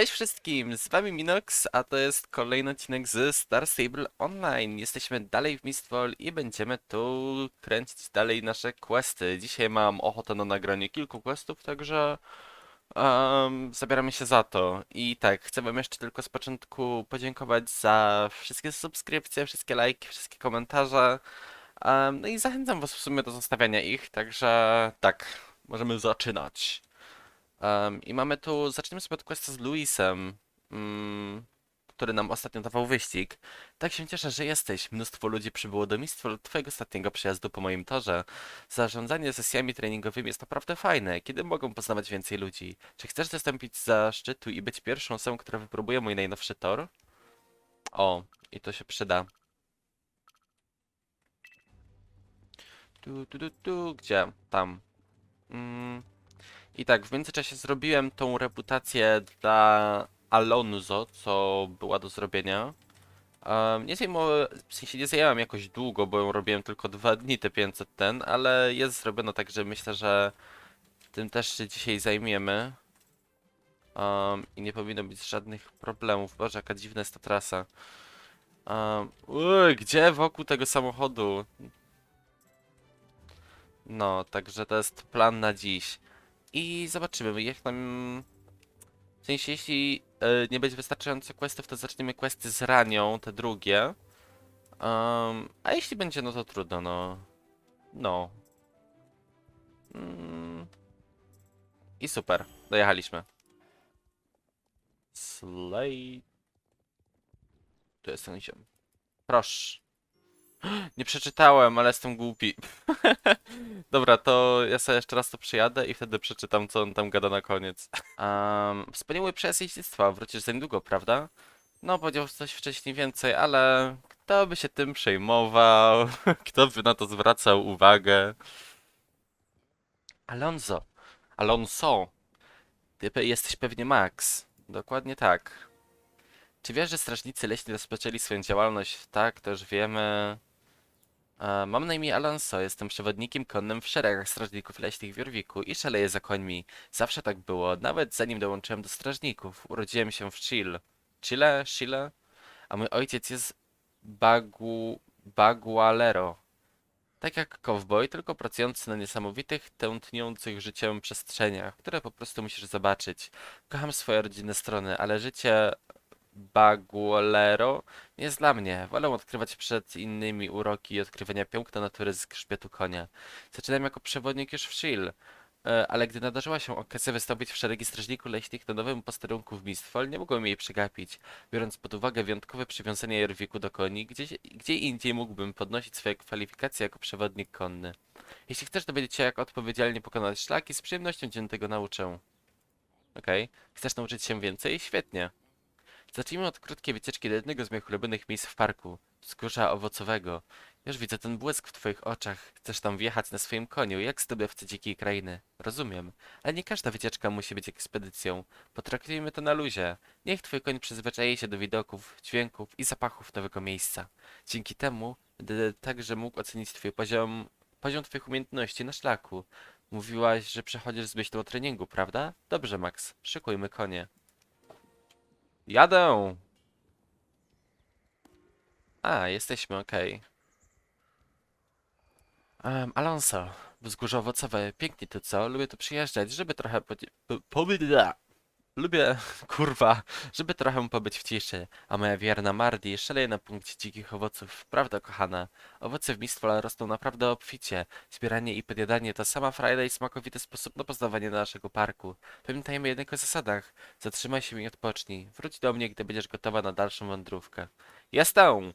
Cześć wszystkim, z wami Minox, a to jest kolejny odcinek z Star Stable Online. Jesteśmy dalej w Mistfall i będziemy tu kręcić dalej nasze questy. Dzisiaj mam ochotę na nagranie kilku questów, także um, zabieramy się za to. I tak, chcę wam jeszcze tylko z początku podziękować za wszystkie subskrypcje, wszystkie lajki, wszystkie komentarze. Um, no i zachęcam was w sumie do zostawiania ich, także tak, możemy zaczynać. Um, I mamy tu, zaczniemy sobie od questa z Luisem, mm, który nam ostatnio dawał wyścig. Tak się cieszę, że jesteś. Mnóstwo ludzi przybyło do miejsca twojego ostatniego przyjazdu po moim torze. Zarządzanie sesjami treningowymi jest naprawdę fajne, kiedy mogą poznawać więcej ludzi. Czy chcesz zastąpić zaszczytu i być pierwszą osobą, która wypróbuje mój najnowszy tor? O, i to się przyda. Tu, tu, tu, tu, gdzie? Tam. Mm. I tak, w międzyczasie zrobiłem tą reputację dla Alonso, co była do zrobienia. Um, nie zajmowało, w sensie nie zajęłam jakoś długo, bo ją robiłem tylko dwa dni te 500 ten, ale jest zrobione tak, że myślę, że tym też się dzisiaj zajmiemy. Um, I nie powinno być żadnych problemów. Boże, jaka dziwna jest ta trasa. Um, gdzie wokół tego samochodu? No, także to jest plan na dziś. I zobaczymy, jak nam... W sensie, jeśli e, nie będzie wystarczająco questów, to zaczniemy questy z ranią, te drugie. Um, a jeśli będzie, no to trudno, no. No. Mm. I super, dojechaliśmy. Slay. Tu jest ten ziom. Proszę. Nie przeczytałem, ale jestem głupi. Dobra, to ja sobie jeszcze raz to przyjadę i wtedy przeczytam, co on tam gada na koniec. Um, wspaniały przejazd jeździectwa, wrócisz za niedługo, prawda? No, powiedział coś wcześniej więcej, ale kto by się tym przejmował? Kto by na to zwracał uwagę? Alonso. Alonso. Ty jesteś pewnie Max. Dokładnie tak. Czy wiesz, że strażnicy leśni rozpoczęli swoją działalność? Tak, to już wiemy. Mam na imię Alonso, jestem przewodnikiem konnym w szeregach strażników leśnych w Jorwiku i szaleję za końmi. Zawsze tak było, nawet zanim dołączyłem do strażników. Urodziłem się w Chile. Chile? Chile? A mój ojciec jest Bagu... Bagualero. Tak jak cowboy, tylko pracujący na niesamowitych, tętniących życiem przestrzeniach, które po prostu musisz zobaczyć. Kocham swoje rodzinne strony, ale życie Bagualero nie jest dla mnie. Wolę odkrywać przed innymi uroki i odkrywania piękna natury z grzbietu konia. Zaczynałem jako przewodnik już w Shield, e, ale gdy nadarzyła się okazja wystąpić w szeregi strażników leśnych na nowym posterunku w Mistfall, nie mogłem jej przegapić. Biorąc pod uwagę wyjątkowe przywiązanie Jorwiku do koni, gdzie, gdzie indziej mógłbym podnosić swoje kwalifikacje jako przewodnik konny. Jeśli chcesz dowiedzieć się, jak odpowiedzialnie pokonać szlaki, z przyjemnością cię tego nauczę. Okej. Chcesz nauczyć się więcej? Świetnie. Zacznijmy od krótkiej wycieczki do jednego z moich ulubionych miejsc w parku. Wzgórza owocowego. Już widzę ten błysk w twoich oczach. Chcesz tam wjechać na swoim koniu, jak zdobywcy dzikiej krainy. Rozumiem. Ale nie każda wycieczka musi być ekspedycją. Potraktujmy to na luzie. Niech twój koń przyzwyczai się do widoków, dźwięków i zapachów nowego miejsca. Dzięki temu będę także mógł ocenić twój poziom, poziom twoich umiejętności na szlaku. Mówiłaś, że przechodzisz z myślą o treningu, prawda? Dobrze, Max. Szykujmy konie. Jadę! A, jesteśmy, okej. Em, Alonso, wzgórze owocowe, pięknie tu co? Lubię tu przyjeżdżać, żeby trochę podzie- po- pobyć... Lubię, kurwa, żeby trochę pobyć w ciszy. A moja wierna Mardi szaleje na punkcie dzikich owoców. Prawda, kochana? Owoce w Mistfall rosną naprawdę obficie. Zbieranie i podjadanie to sama frajda i smakowity sposób na poznawanie naszego parku. Pamiętajmy jednak o zasadach. Zatrzymaj się i odpocznij. Wróć do mnie, gdy będziesz gotowa na dalszą wędrówkę. Jestem!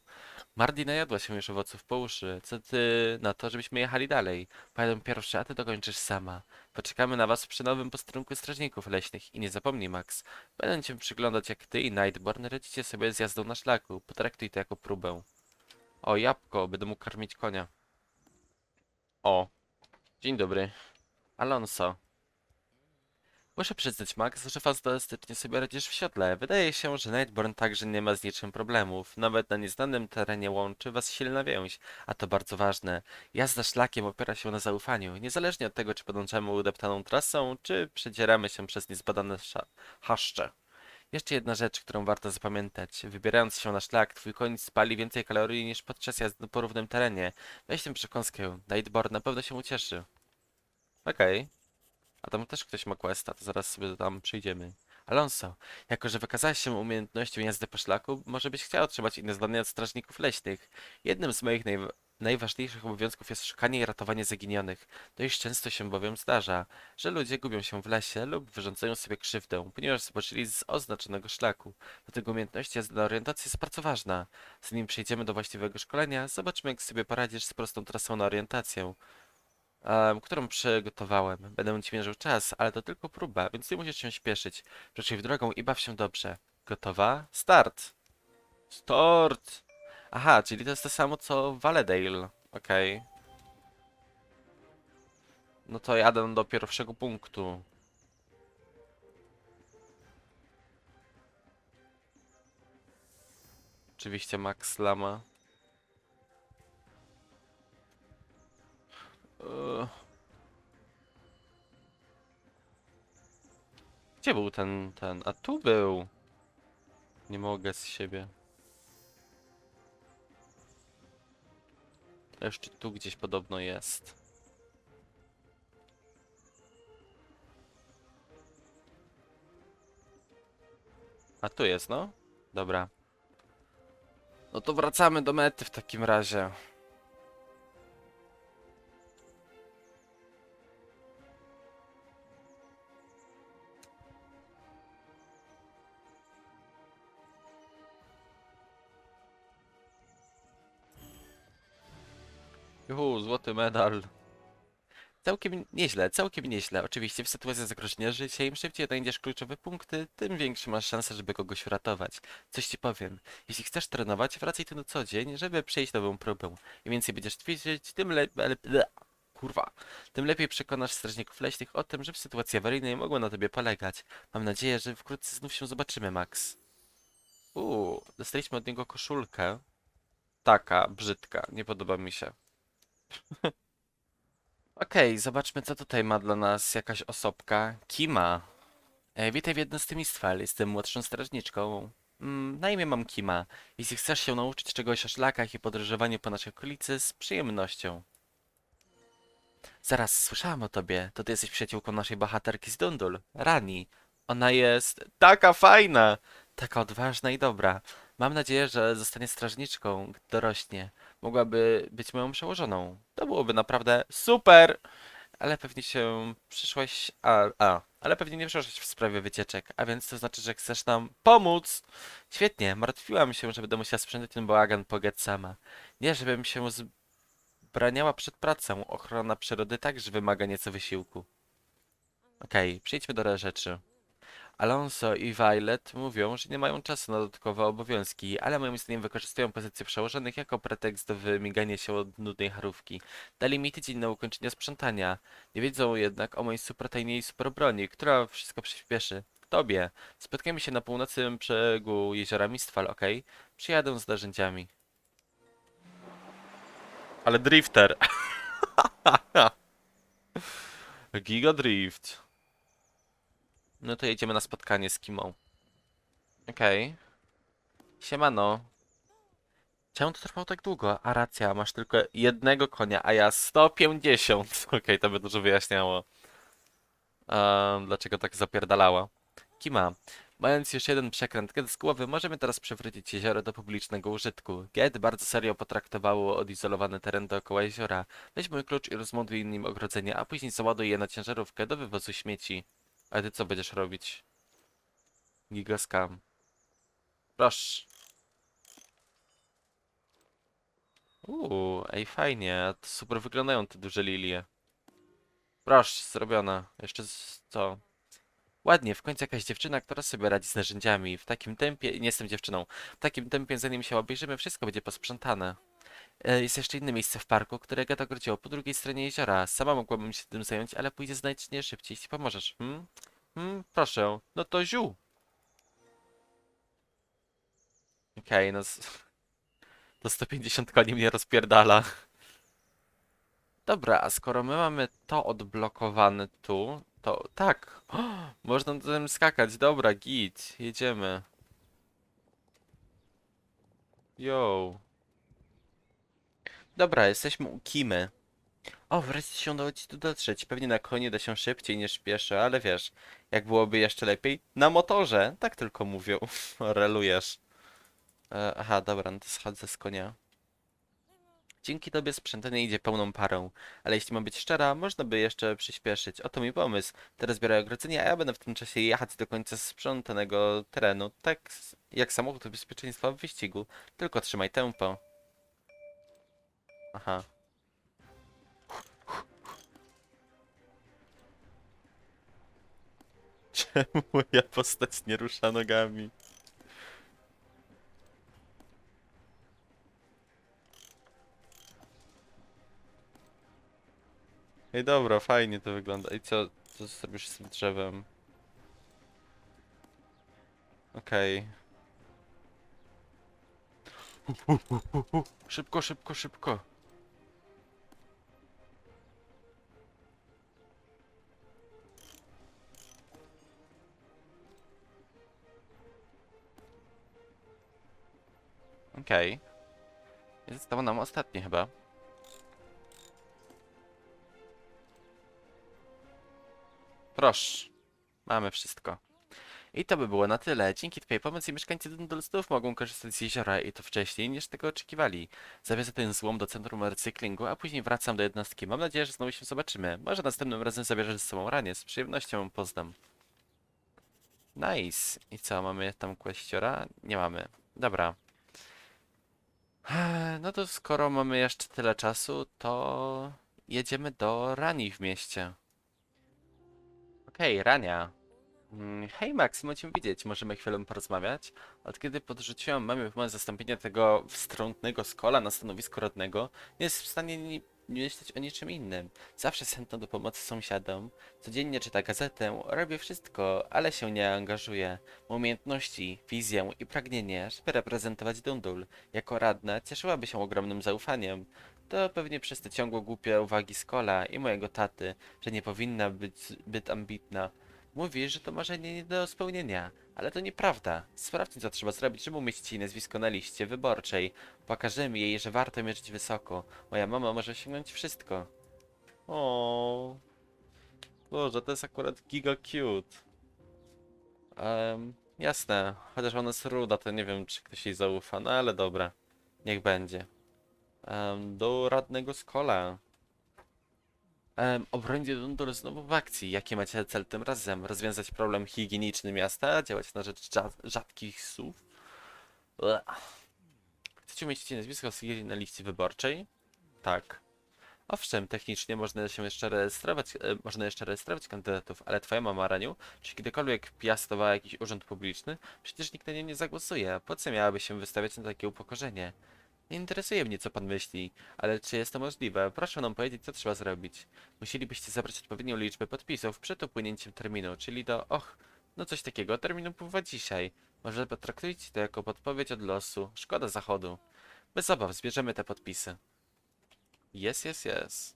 Mardi najadła się już owoców po uszy. Co ty na to, żebyśmy jechali dalej? Pojadę pierwszy, a ty dokończysz sama. Poczekamy na was przy nowym posterunku strażników leśnych. I nie zapomnij, Max. Będę cię przyglądać, jak ty i Nightborn radzicie sobie z jazdą na szlaku. Potraktuj to jako próbę. O, jabłko, będę mógł karmić konia. O, dzień dobry. Alonso. Muszę przyznać, Max, że fantastycznie sobie radzisz w siodle. Wydaje się, że Nightborn także nie ma z niczym problemów. Nawet na nieznanym terenie łączy was silna więź, a to bardzo ważne. Jazda szlakiem opiera się na zaufaniu, niezależnie od tego, czy podążamy udeptaną trasą, czy przedzieramy się przez niezbadane chaszcze. Jeszcze jedna rzecz, którą warto zapamiętać. Wybierając się na szlak, twój koń spali więcej kalorii niż podczas jazdy po równym terenie. Weź tę przekąskę. Nightboard na pewno się ucieszy. Okej. A tam też ktoś ma questa, to zaraz sobie tam przyjdziemy. Alonso, jako że wykazałeś się umiejętnością jazdy po szlaku, może byś chciał otrzymać inne zadania od strażników leśnych. Jednym z moich najwa- najważniejszych obowiązków jest szukanie i ratowanie zaginionych. Dość często się bowiem zdarza, że ludzie gubią się w lesie lub wyrządzają sobie krzywdę, ponieważ zboczyli z oznaczonego szlaku. Dlatego umiejętność jazdy na orientację jest bardzo ważna. Zanim przejdziemy do właściwego szkolenia, zobaczmy jak sobie poradzisz z prostą trasą na orientację em, którą przygotowałem. Będę ci mierzył czas, ale to tylko próba, więc nie musisz się śpieszyć. Ruszaj w drogą i baw się dobrze. Gotowa? Start! Start! Aha, czyli to jest to samo co Valedale. Okej. No to jadę do pierwszego punktu. Oczywiście Max Lama. Gdzie był ten, ten? A tu był. Nie mogę z siebie. Jeszcze tu gdzieś podobno jest. A tu jest, no? Dobra. No to wracamy do mety w takim razie. Juhu, złoty medal. Całkiem nieźle, całkiem nieźle. Oczywiście w sytuacji zagrożenia życia, im szybciej odnajdziesz kluczowe punkty, tym większe masz szanse, żeby kogoś uratować. Coś ci powiem. Jeśli chcesz trenować, wracaj tu na co dzień, żeby przejść nową próbę. Im więcej będziesz ćwiczyć, tym lepiej... Kurwa. Tym lepiej przekonasz strażników leśnych o tym, że w sytuacji awaryjnej mogą na tobie polegać. Mam nadzieję, że wkrótce znów się zobaczymy, Max. Uuu, dostaliśmy od niego koszulkę. Taka, brzydka, nie podoba mi się. Okej, zobaczmy co tutaj ma dla nas jakaś osobka. Kima. E, witaj w jednostym Istwal, jestem młodszą strażniczką. Mm, na imię mam Kima. Jeśli chcesz się nauczyć czegoś o szlakach i podróżowaniu po naszej okolicy, z przyjemnością. Zaraz, słyszałam o tobie. To ty jesteś przyjaciółką naszej bohaterki z Dundul, Rani. Ona jest taka fajna, taka odważna i dobra. Mam nadzieję, że zostanie strażniczką, gdy dorośnie. Mogłaby być moją przełożoną. To byłoby naprawdę super! Ale pewnie się przyszłaś. A, a, ale pewnie nie przyszłaś w sprawie wycieczek, a więc to znaczy, że chcesz nam pomóc! Świetnie, martwiłam się, że będę musiała sprzątać ten bałagan po Get sama. Nie, żebym się zbraniała przed pracą. Ochrona przyrody także wymaga nieco wysiłku. Okej, przejdźmy do rzeczy. Alonso i Violet mówią, że nie mają czasu na dodatkowe obowiązki, ale moim zdaniem wykorzystują pozycję przełożonych jako pretekst do wymigania się od nudnej charówki. Dali mi tydzień na ukończenie sprzątania. Nie wiedzą jednak o mojej supertajnej superbroni, która wszystko przyspieszy. Tobie. Spotkajmy się na północnym brzegu jeziora Mistfall, ok? Przyjadę z narzędziami. Ale drifter. Giga Drift. No to jedziemy na spotkanie z Kimą. Okej. Siemano. Czemu to trwało tak długo? A racja, masz tylko jednego konia, a ja 150. Okej, to by dużo wyjaśniało. Ehm, dlaczego tak zapierdalała. Kima. Mając już jeden przekręt Get z głowy, możemy teraz przywrócić jezioro do publicznego użytku. Get bardzo serio potraktowało odizolowany teren dookoła jeziora. Weź mój klucz i rozmontuj nim ogrodzenie, a później załaduj je na ciężarówkę do wywozu śmieci. A ty co będziesz robić? Gigascam. Proszę. Uuu, ej fajnie, to super wyglądają te duże lilie. Proszę, zrobione. Jeszcze co? Ładnie, w końcu jakaś dziewczyna, która sobie radzi z narzędziami. W takim tempie, nie jestem dziewczyną, w takim tempie zanim się obejrzymy, wszystko będzie posprzątane. E, Jest jeszcze inne miejsce w parku, które Gata grodziło po drugiej stronie jeziora. Sama mogłabym się tym zająć, ale pójdzie znacznie szybciej, jeśli pomożesz. Hmm? Hmm, proszę. No to ziu. Okej, no... z- To 150 koni mnie rozpierdala. Dobra, a skoro my mamy to odblokowane tu, To tak. Można na tym skakać. Dobra, git. Jedziemy. Yo. Dobra, jesteśmy u Kimy. O, wreszcie się udało ci tu dotrzeć. Pewnie na koniu da się szybciej niż pieszo, ale wiesz, jak byłoby jeszcze lepiej? Na motorze! Tak tylko mówią. Relujesz. E, aha, dobra, no to schodzę z konia. Dzięki tobie sprzątanie idzie pełną parą, ale jeśli mam być szczera, można by jeszcze przyspieszyć. Oto mój pomysł. Teraz biorę ogrodzenie, a ja będę w tym czasie jechać do końca sprzątanego terenu, tak jak samochód bezpieczeństwa w wyścigu. Tylko trzymaj tempo. Aha. Czemu moja postać nie rusza nogami? Ej, dobra, fajnie to wygląda. I co, co zrobisz z tym drzewem? Okej. Szybko, szybko, szybko. Okej. I Zostało nam ostatnie chyba. Proszę. Mamy wszystko. I to by było na tyle. Dzięki Twojej pomocy mieszkańcy Dundalstów mogą korzystać z jeziora i to wcześniej niż tego oczekiwali. Zawiozę ten złom do centrum recyklingu, a później wracam do jednostki. Mam nadzieję, że znowu się zobaczymy. Może następnym razem zabierzesz ze sobą ranie. Z przyjemnością poznam. Nice. I co, mamy tam kwestiora? Nie mamy. Dobra. Eee, No to skoro mamy jeszcze tyle czasu, to jedziemy do Rani w mieście. Okej, Rania. Mm, Hej Max, miło cię widzieć. Możemy chwilę porozmawiać? Od kiedy podrzuciłam mamie pomysł zastąpienia tego wstrątnego skola na stanowisku rodnego, nie jest w stanie ni nie myśleć o niczym innym. Zawsze jest chętna do pomocy sąsiadom. Codziennie czyta gazetę, robię wszystko, ale się nie angażuje. Ma umiejętności, wizję i pragnienie, żeby reprezentować Dundul. Jako radna cieszyłaby się ogromnym zaufaniem. To pewnie przez te ciągłe głupie uwagi Skola i mojego taty, że nie powinna być zbyt ambitna. Mówi, że to marzenie nie do spełnienia, ale to nieprawda. Sprawdźmy, co trzeba zrobić, żeby umieścić jej nazwisko na liście wyborczej. Pokażemy jej, że warto mierzyć wysoko. Moja mama może osiągnąć wszystko. O, Boże, to jest akurat giga cute. Um, jasne, chociaż ona jest ruda, to nie wiem, czy ktoś jej zaufa, no ale dobra. Niech będzie. Em, do radnego Skola. Um, obrońcy Dundor znowu w akcji. Jaki macie cel tym razem? Rozwiązać problem higieniczny miasta? Działać na rzecz rza- rzadkich słów? Chcecie umieścić nazwisko Sigili na liście wyborczej? Tak. Owszem, technicznie można się jeszcze rejestrować, e, można jeszcze rejestrować kandydatów, ale twoja mama Raniu, czy kiedykolwiek piastowała jakiś urząd publiczny? Przecież nikt na nią nie zagłosuje. Po co miałaby się wystawiać na takie upokorzenie? Nie interesuje mnie, co pan myśli, ale czy jest to możliwe? Proszę nam powiedzieć, co trzeba zrobić. Musielibyście zebrać odpowiednią liczbę podpisów przed upłynięciem terminu, czyli do, och, no coś takiego, termin upływa dzisiaj. Może potraktujcie to jako podpowiedź od losu. Szkoda zachodu. Bez obaw, zbierzemy te podpisy. Jest, jest, jest.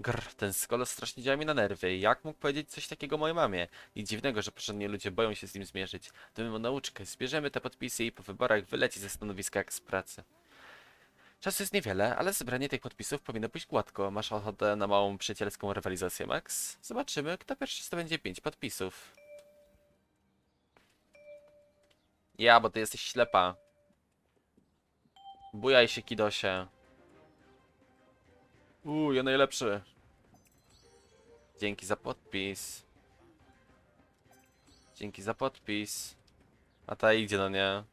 Grr, ten skolo strasznie działa mi na nerwy. Jak mógł powiedzieć coś takiego mojej mamie? I dziwnego, że porządnie ludzie boją się z nim zmierzyć. Damy mu nauczkę, zbierzemy te podpisy i po wyborach wyleci ze stanowiska jak z pracy. Czasu jest niewiele, ale zebranie tych podpisów powinno pójść gładko. Masz ochotę na małą przyjacielską rywalizację, Max? Zobaczymy, kto pierwszy zdobędzie pięć podpisów. Ja, bo ty jesteś ślepa. Bujaj się, kidosie. Uuu, ja najlepszy. Dzięki za podpis. Dzięki za podpis. A ta idzie, no nie?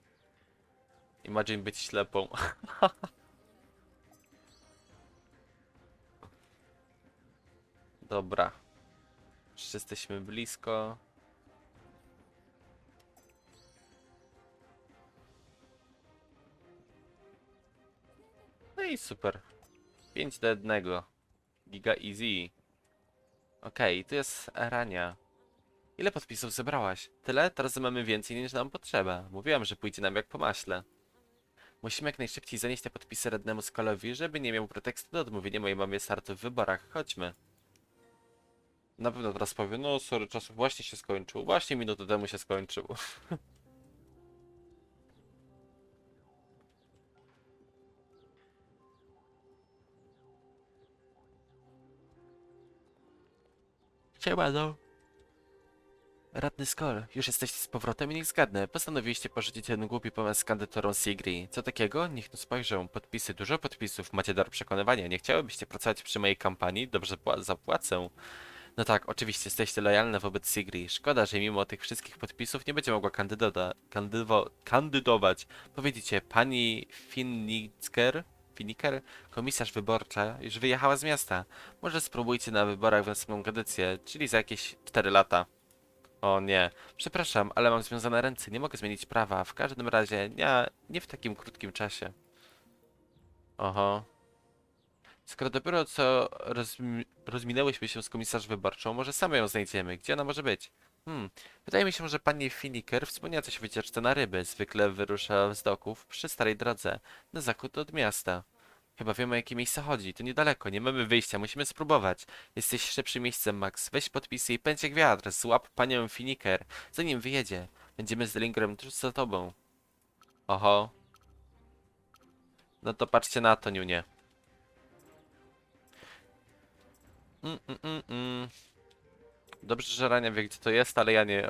Imagine być ślepą. Dobra. Już jesteśmy blisko. No i super. 5 do 1. Giga easy. Okej, tu jest Rania. Ile podpisów zebrałaś? Tyle? Teraz mamy więcej niż nam potrzeba. Mówiłam, że pójdzie nam jak po maśle. Musimy jak najszybciej zanieść te podpisy radnemu Skolowi, żeby nie miał pretekstu do odmówienia mojej mamie startu w wyborach. Chodźmy. Na pewno teraz powie, no sorry, czas właśnie się skończył. Właśnie minutę temu się skończył. Siemano. Radny Skol, już jesteście z powrotem i niech zgadnę. Postanowiliście porzucić ten głupi pomysł z kandydaturą Sigri. Co takiego? Niech no spojrzą. Podpisy, dużo podpisów. Macie dar przekonywania. Nie chciałybyście pracować przy mojej kampanii? Dobrze pła- zapłacę. No tak, oczywiście jesteście lojalne wobec Sigri. Szkoda, że mimo tych wszystkich podpisów nie będzie mogła kandydować. Powiedzicie, pani Finnicker, Finnicker, komisarz wyborcza, już wyjechała z miasta. Może spróbujcie na wyborach w następną kadencję, czyli za jakieś 4 lata. O nie, przepraszam, ale mam związane ręce, nie mogę zmienić prawa. W każdym razie, nie, nie w takim krótkim czasie. Oho. Skoro dopiero co rozmi rozminęłyśmy się z komisarz wyborczą, może same ją znajdziemy. Gdzie ona może być? Hmm, wydaje mi się, że pani Finiker wspomniała coś o wycieczce na ryby. Zwykle wyrusza z doków przy starej drodze, na zachód od miasta. Chyba wiemy, o jakie miejsce chodzi. To niedaleko, nie mamy wyjścia, musimy spróbować. Jesteś szybszym miejscem, Max. Weź podpisy i pędź jak wiatr. Złap panią Finiker, zanim wyjedzie. Będziemy z Delingrem tuż za tobą. Oho. No to patrzcie na to, Niunie. Mm, mm, mm, mm. Dobrze, że Rania wie, gdzie to jest, ale ja nie.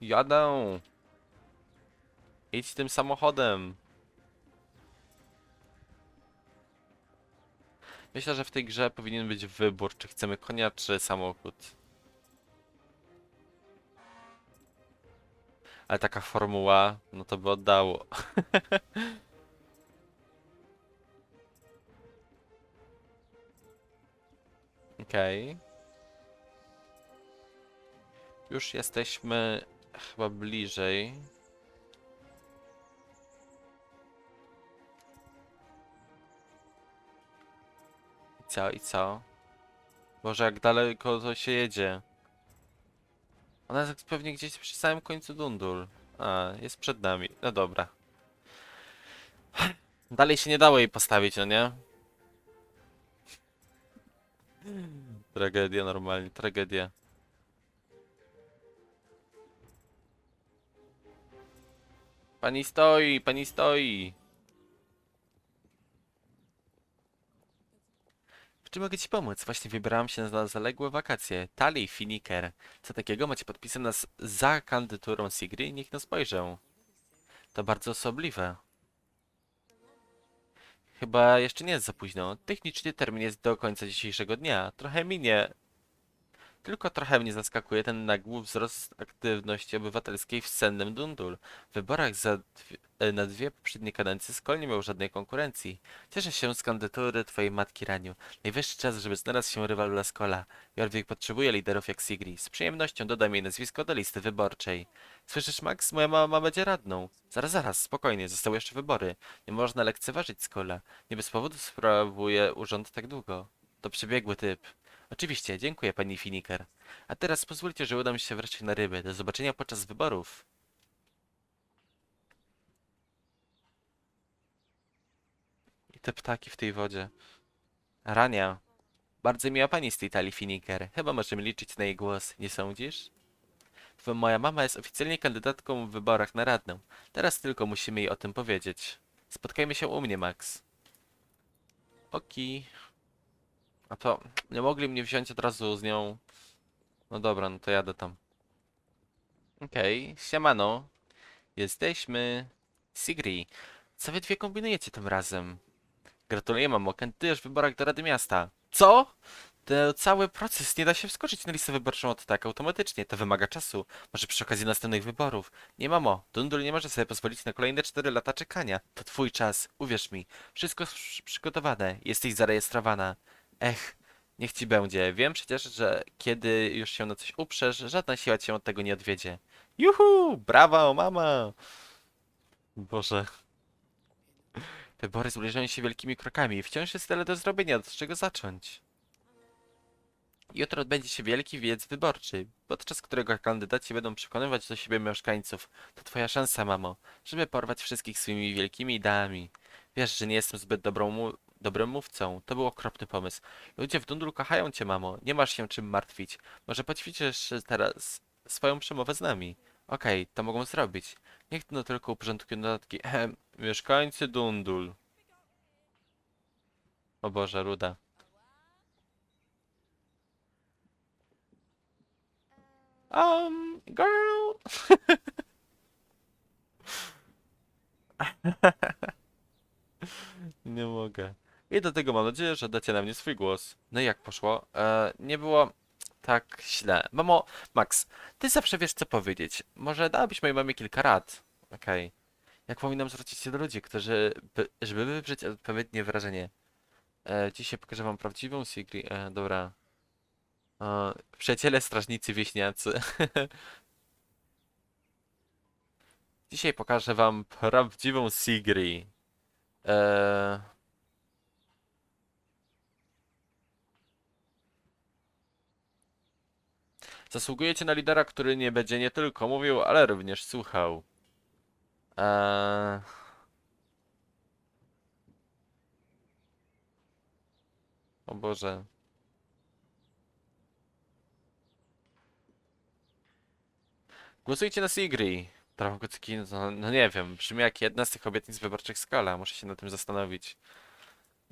Jadę. Idź tym samochodem. Myślę, że w tej grze powinien być wybór, czy chcemy konia, czy samochód. Ale taka formuła, no to by oddało. Okej. Już jesteśmy chyba bliżej. I co, i co? Boże, jak daleko to się jedzie. Ona jest pewnie gdzieś przy samym końcu Dundul. A, jest przed nami. No dobra. Dalej się nie dało jej postawić, no nie? Tragedia normalnie, tragedia. Pani stoi, pani stoi. W czym mogę ci pomóc? Właśnie wybrałam się na zaległe wakacje. Tali Finiker. Co takiego macie podpisem nas za kandydaturą Sigry? Niech no spojrzę. To bardzo osobliwe. Chyba jeszcze nie jest za późno. Technicznie termin jest do końca dzisiejszego dnia. Trochę minie. Tylko trochę mnie zaskakuje ten nagły wzrost aktywności obywatelskiej w sennym Dundul. W wyborach dwie, e, na dwie poprzednie kadencje Skol nie miał żadnej konkurencji. Cieszę się z kandydatury twojej matki Raniu. Najwyższy czas, żeby znalazł się rywal dla Skola. Jorvik potrzebuje liderów jak Sigri. Z przyjemnością dodam jej nazwisko do listy wyborczej. Słyszysz, Max? Moja mama będzie radną. Zaraz, zaraz, spokojnie, zostały jeszcze wybory. Nie można lekceważyć Skola. Nie bez powodu sprawuje urząd tak długo. To przebiegły typ. Oczywiście, dziękuję pani Finiker. A teraz pozwólcie, że udam się wreszcie na ryby. Do zobaczenia podczas wyborów. I te ptaki w tej wodzie. Rania. Bardzo miła pani z tej talii Finiker. Chyba możemy liczyć na jej głos, nie sądzisz? Moja mama jest oficjalnie kandydatką w wyborach na radną. Teraz tylko musimy jej o tym powiedzieć. Spotkajmy się u mnie, Max. Oki. A to nie mogli mnie wziąć od razu z nią. No dobra, no to jadę tam. Okej, siemano. Jesteśmy. Sigri. Co wy dwie kombinujecie tym razem? Gratuluję, mamo. Kandydujesz w wyborach do Rady Miasta. Co? Ten cały proces nie da się wskoczyć na listę wyborczą od tak automatycznie. To wymaga czasu. Może przy okazji następnych wyborów. Nie, mamo. Dundul nie może sobie pozwolić na kolejne 4 lata czekania. To twój czas. Uwierz mi. Wszystko przygotowane. Jesteś zarejestrowana. Ech, niech ci będzie. Wiem przecież, że kiedy już się na coś uprzesz, żadna siła cię od tego nie odwiedzie. Juhu! Brawo, mama! Boże. Wybory zbliżają się wielkimi krokami. Wciąż jest tyle do zrobienia, od czego zacząć. Jutro odbędzie się wielki wiec wyborczy, podczas którego kandydaci będą przekonywać do siebie mieszkańców. To twoja szansa, mamo, żeby porwać wszystkich swoimi wielkimi ideami. Wiesz, że nie jestem zbyt dobrą mu dobrym mówcą. To był okropny pomysł. Ludzie w Dundul kochają cię, mamo. Nie masz się czym martwić. Może poćwiczysz teraz swoją przemowę z nami. Okej, to mogą zrobić. Niech no tylko uporządkują dodatki. Ehem, mieszkańcy Dundul. O Boże, ruda. Um, girl. Nie mogę. I do tego mam nadzieję, że dacie na mnie swój głos. No i jak poszło? E, nie było tak źle. Mamo, Max, ty zawsze wiesz co powiedzieć. Może dałabyś mojej mamie kilka rad? Okej. Jak powinnam zwrócić się do ludzi, którzy, by, żeby wywrzeć odpowiednie wrażenie? E, dzisiaj pokażę wam prawdziwą Sigri. E, dobra. E, przyjaciele strażnicy wieśniacy. Dzisiaj pokażę wam prawdziwą Sigri. Eee... Zasługujecie na lidera, który nie będzie nie tylko mówił, ale również słuchał. Eee... O Boże. Głosujcie na Sigri. Trawakucki, no, no nie wiem, brzmi jak jedna z tych obietnic wyborczych skala. Muszę się nad tym zastanowić.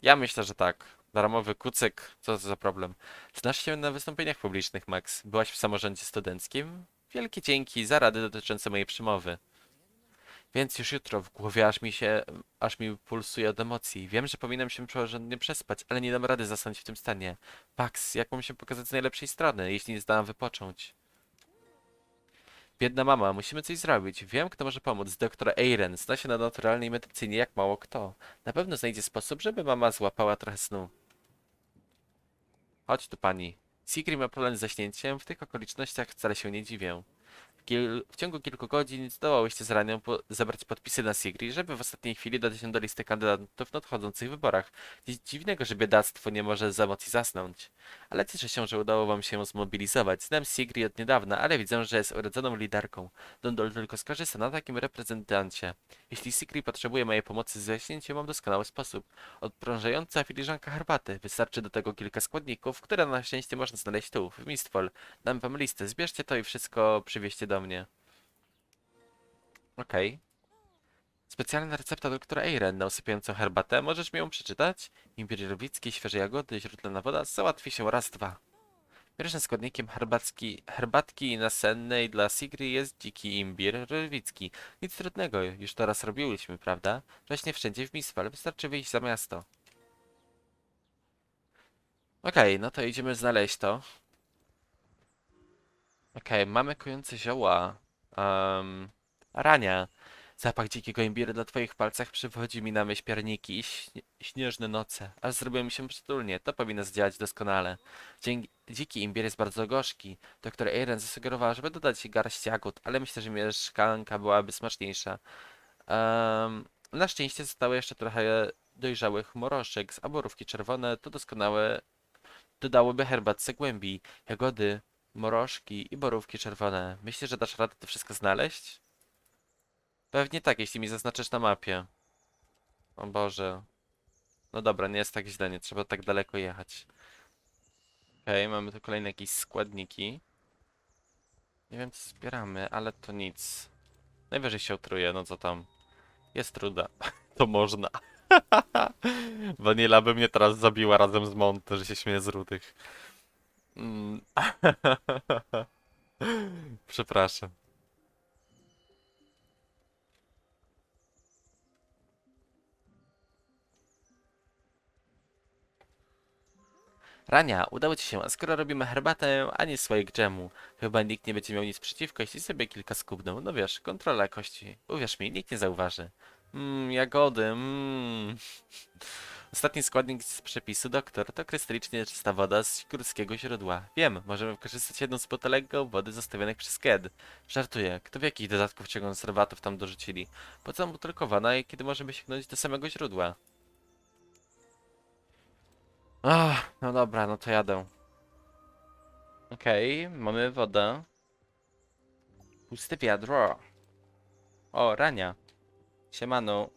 Ja myślę, że tak. Darmowy kucyk, co za problem? Znasz się na wystąpieniach publicznych, Max. Byłaś w samorządzie studenckim? Wielkie dzięki za rady dotyczące mojej przemowy. Więc już jutro w głowie aż mi się, aż mi pulsuje od emocji. Wiem, że powinienem się porządnie przespać, ale nie dam rady zasnąć w tym stanie. Max, jak mam się pokazać z najlepszej strony, jeśli nie zdałam wypocząć? Biedna mama, musimy coś zrobić. Wiem, kto może pomóc. Doktor Eiren zna się na naturalnej medycynie jak mało kto. Na pewno znajdzie sposób, żeby mama złapała trochę snu. Chodź tu, pani. Sigrid ma problem z zaśnięciem, w tych okolicznościach wcale się nie dziwię. W, kil- w ciągu kilku godzin zdołałyście z Ranią po zebrać podpisy na Sigrid, żeby w ostatniej chwili dodać ją do listy kandydatów w nadchodzących wyborach. Nic dziwnego, że biedactwo nie może z emocji zasnąć. Ale cieszę się, że udało wam się zmobilizować. Znam Sigrid od niedawna, ale widzę, że jest urodzoną liderką. Dondol tylko skorzysta na takim reprezentancie. Jeśli Sigrid potrzebuje mojej pomocy z wyjaśnięciem, mam doskonały sposób. Odprążająca filiżanka herbaty. Wystarczy do tego kilka składników, które na szczęście można znaleźć tu, w Mistfall. Dam wam listę, zbierzcie to i wszystko przywieźcie do mnie. Okej. Specjalna recepta doktora Eiren na usypiającą herbatę. Możesz mi ją przeczytać? Imbir lwicki, świeże jagody, źródlana woda. Załatwi się raz, dwa. Pierwszym składnikiem herbacki, herbatki nasennej dla Sigry jest dziki imbir lwicki. Nic trudnego, już to raz robiłyśmy, prawda? Właśnie wszędzie w Misfal, wystarczy wyjść za miasto. Okej, no to idziemy znaleźć to. Okej, mamy kojące zioła. Um, rania. Zapach dzikiego imbiru na twoich palcach przywodzi mi na myśl pierniki i śnie śnieżne noce. Aż zrobiło mi się przytulnie. To powinno zdziałać doskonale. Dzięki dziki imbir jest bardzo gorzki. Doktor Eiren zasugerowała, żeby dodać garść jagód, ale myślę, że mieszkanka byłaby smaczniejsza. Na szczęście zostało jeszcze trochę dojrzałych morożek z aborówki czerwone. To doskonałe dodałoby herbatce głębi, jagody, morożki i borówki czerwone. Myślisz, że dasz radę to wszystko znaleźć? Pewnie tak, jeśli mi zaznaczysz na mapie. O Boże. No dobra, nie jest tak źle, nie trzeba tak daleko jechać. Okej, mamy tu kolejne jakieś składniki. Nie wiem, co zbieramy, ale to nic. Najwyżej się utruje, no co tam. Jest truda. To można. Vanilla by mnie teraz zabiła razem z Monte, że się śmieje z rudych. Mm. Przepraszam. Rania, udało ci się, skoro robimy herbatę, a nie swojego dżemu. Chyba nikt nie będzie miał nic przeciwko, jeśli sobie kilka skubną. No wiesz, kontrola jakości. Uwierz mi, nikt nie zauważy. Mmm, jagody, mmm. Ostatni składnik z przepisu doktor to krystalicznie czysta woda z górskiego źródła. Wiem, możemy wykorzystać jedną z butelek wody zostawionych przez Ked. Żartuję, kto wie jakich dodatków ciągną konserwatów tam dorzucili. Po co butelkowana i kiedy możemy sięgnąć do samego źródła? Ach, no dobra, no to jadę. Okej, mamy wodę. Puste wiadro. O, Rania. Siemano.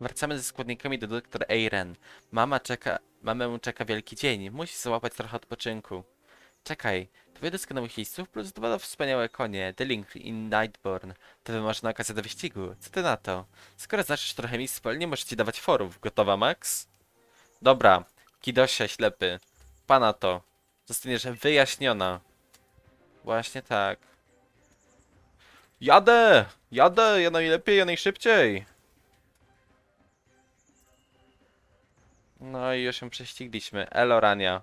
Wracamy ze składnikami do doktor Eiren. Mama czeka, mamę czeka wielki dzień. Musi załapać trochę odpoczynku. Czekaj, dwoje doskonałych jeźdźców plus dwa wspaniałe konie, The Link i Nightborn. To wymarzona okazja do wyścigu. Co ty na to? Skoro znaczysz trochę miejsc nie możesz ci dawać forów. Gotowa, Max? Dobra, Kidosia ślepy. Pana to. Zostaniesz wyjaśniona. Właśnie tak. Jadę! Jadę! Ja najlepiej, ja najszybciej! No i już ją prześcigliśmy. Elorania.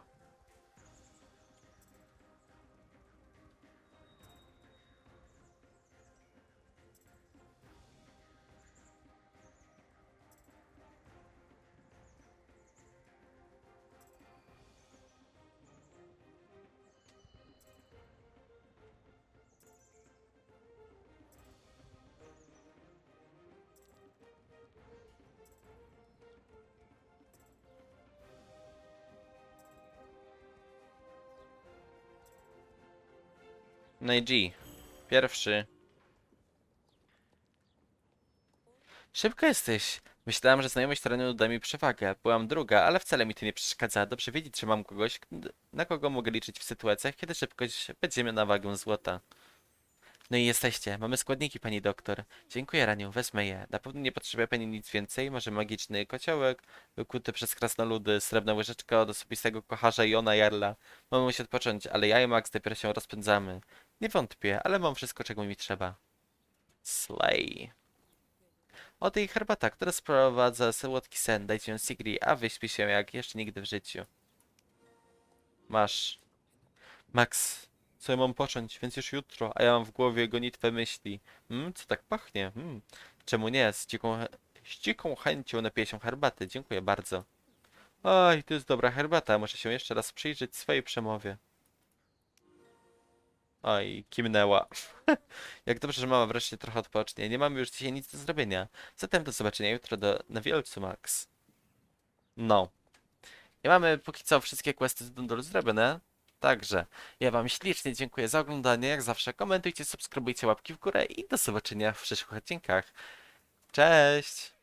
No i G. Pierwszy. Szybko jesteś. Myślałam, że znajomość terenu da mi przewagę. Byłam druga, ale wcale mi to nie przeszkadza. Dobrze wiedzieć, że mam kogoś, na kogo mogę liczyć w sytuacjach, kiedy szybkość będzie na wagę złota. No i jesteście. Mamy składniki, pani doktor. Dziękuję, Raniu. Wezmę je. Na pewno nie potrzebuje pani nic więcej. Może magiczny kociołek, wykuty przez krasnoludy, srebrna łyżeczka od osobistego kocharza Jona Jarla. Mamy musieć odpocząć, ale ja i Max dopiero się rozpędzamy. Nie wątpię, ale mam wszystko, czego mi trzeba. Slay. O tej herbata, która sprowadza słodki sen. Dajcie ją Sigri, a wyśpi się jak jeszcze nigdy w życiu. Masz. Max, co ja mam począć, więc już jutro, a ja mam w głowie gonitwę myśli. Hmm, co tak pachnie? Hmm. Czemu nie? Z dziką, z dziką chęcią napiję się herbaty. Dziękuję bardzo. Oj, to jest dobra herbata. Muszę się jeszcze raz przyjrzeć swojej przemowie. Oj, kimnęła. Jak dobrze, że mama wreszcie trochę odpocznie. Nie mamy już dzisiaj nic do zrobienia. Zatem do zobaczenia jutro do, na wielcu, Max. No. I mamy póki co wszystkie questy z Dundul zrobione. Także ja wam ślicznie dziękuję za oglądanie. Jak zawsze komentujcie, subskrybujcie, łapki w górę i do zobaczenia w przyszłych odcinkach. Cześć!